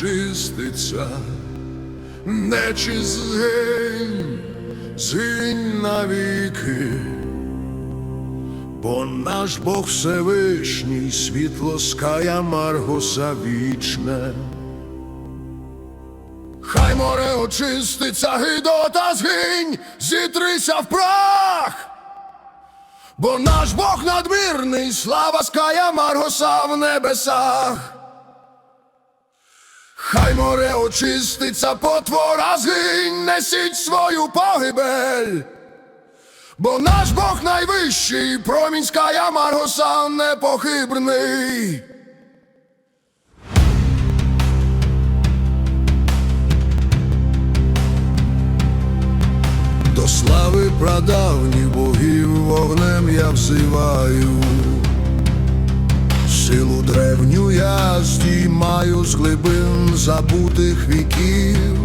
очиститься, нечисть згинь, згинь навіки, бо наш Бог Всевишній, світло ская Маргоса вічне. Хай море очиститься, гидота згинь, зітрися в прах. Бо наш Бог надмірний, слава ская Маргоса в небесах. Море очиститься, потвора згинь, несіть свою погибель. Бо наш Бог найвищий, промінь ская Маргоса непохибний. До слави прадавніх богів вогнем я взиваю, силу древню я здіймаю з глибин забутих віків.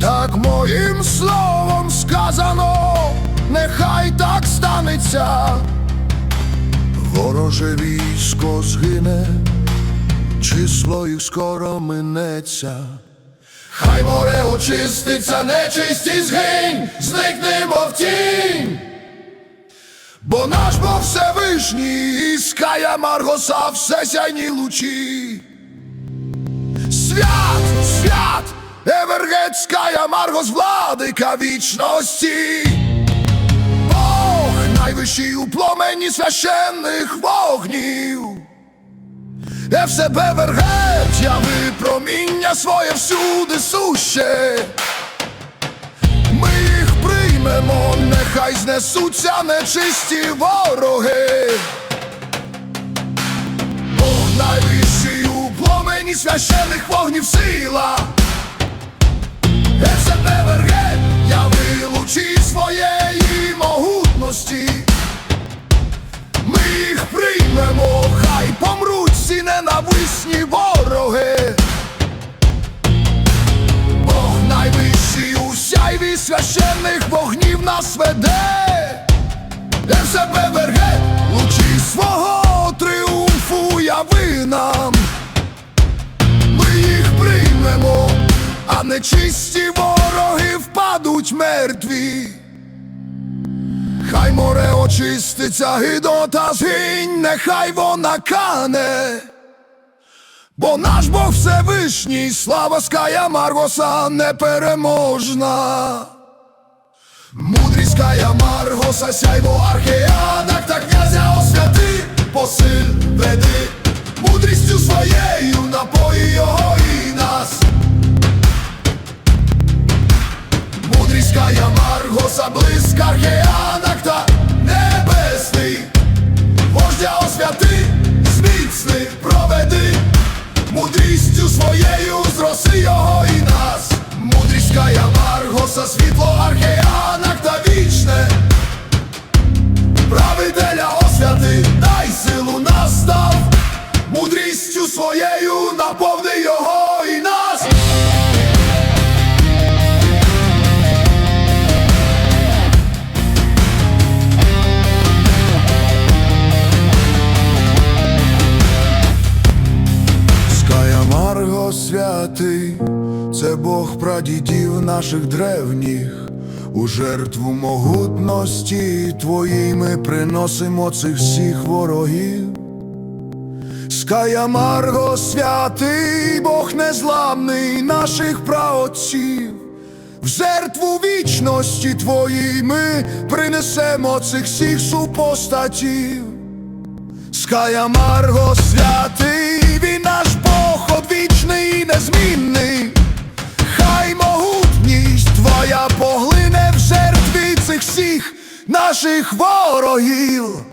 Так моїм словом сказано, нехай так станеться, вороже військо згине, число їх скоро минеться. Хай море очиститься, нечисті згинь, зникнемо в тінь. Бо наш Бог Всевишній, іскає Маргоса все сяйні лучі. Свят, свят, Евергетськая Маргос, владика вічності. Бог найвищий у пломені священних вогнів. Де в себе вергет, яви проміння своє всюди суще. Приймемо, нехай знесуться нечисті вороги. Бог найвищий у пломені священих вогнів сила. Нечисті вороги впадуть мертві. Хай море очиститься, гидота згинь, нехай вона кане. Бо наш Бог Всевишній, слава ская Маргоса непереможна. Мудрість ская Маргоса, сяйво археянах та князя освяти, посиль веди, мудрістю своєю напої його зроси його і нас. Мудрість кая світло археанах та вічне. Правителя освяти, дай силу настав, мудрістю своєю наповни його святий, це Бог прадідів наших древніх. У жертву могутності твоїй ми приносимо цих всіх ворогів. Ская Марго святий, Бог незламний наших праотців. В жертву вічності твоїй ми принесемо цих всіх супостатів. Ская Марго святий, він наш Бог одвічний і незмінний. Наших ворогів.